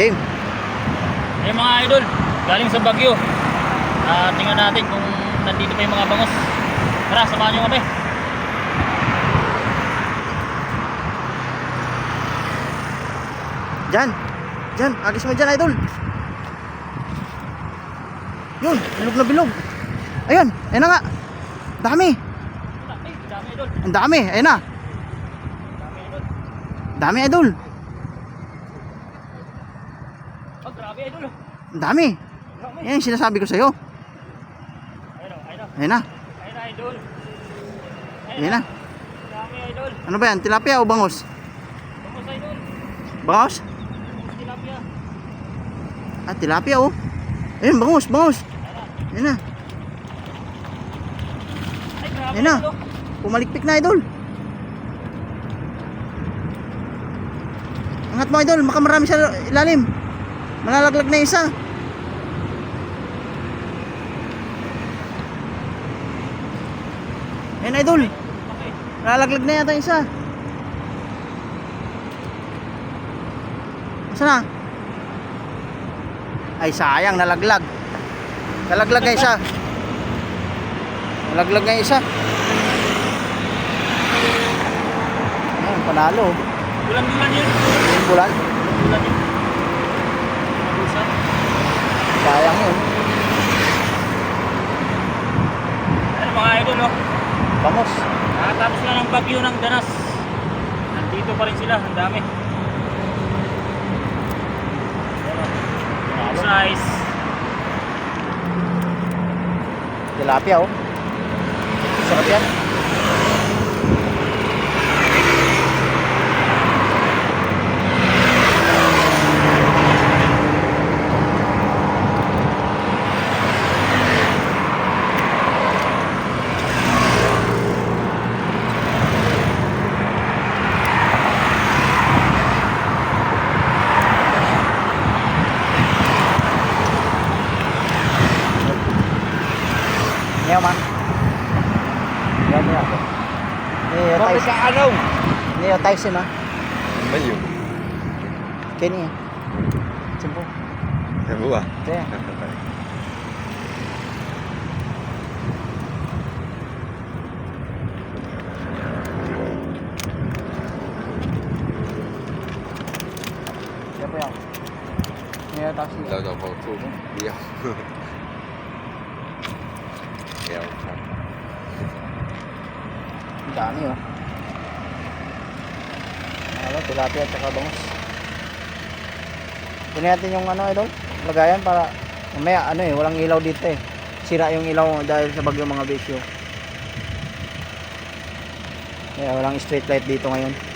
Game. Eh mga idol, galing sa Bagyo. Ah, tingnan natin kung nandito pa yung mga bangos. Tara, samahan nyo kami. Diyan. Diyan. Agis mo dyan, idol. Yun. Bilog na bilog. Ayun. Ayun na nga. Dami. Dami idol. Ang dami. Ayun na. Dami idol. Dami, idol. Oh, grabe idol. Ang dami. Yan yung sinasabi ko sa'yo. Ayun, na. ayun na idol. Ayun na. Dami idol. Ano ba yan? Tilapia o bangos? Bangos idol. Bangos? Tilapia. Ah, tilapia oh. Ayun, bangus, bangus. Ayun na. Ayun na. idol. Pumalikpik na, idol. Angat mo, idol. Baka marami sa ilalim. Malalaglag na isa. Ayun, idol. Malalaglag na yata isa. Asa na? Ay, sayang. Nalaglag. Nalaglag na isa. Nalaglag na isa. Ayun, panalo. Bulan-bulan yun. Bulan. Bulan yun. Mabusan. Sayang yun. Ano mga idol, oh. Bangos. Nakatapos na ng bagyo ng danas. Nandito pa rin sila, ang dami. Size. Tilapia oh. Sarap yan. Ngayon ma. Ngayon mo ako. Neo Tyson. ano? Neo Tyson ha. Ba yun? Kenny eh. Simpo. Sa buwa. Kaya. Kaya po yan. Neo Tyson. Lâu rồi không? Ang dami oh. Ano, tilapia at saka bangus. Kunin natin yung ano idol, lagayan para mamaya ano eh, walang ilaw dito eh. Sira yung ilaw dahil sa bagyo mga bisyo. Kaya walang street light dito ngayon.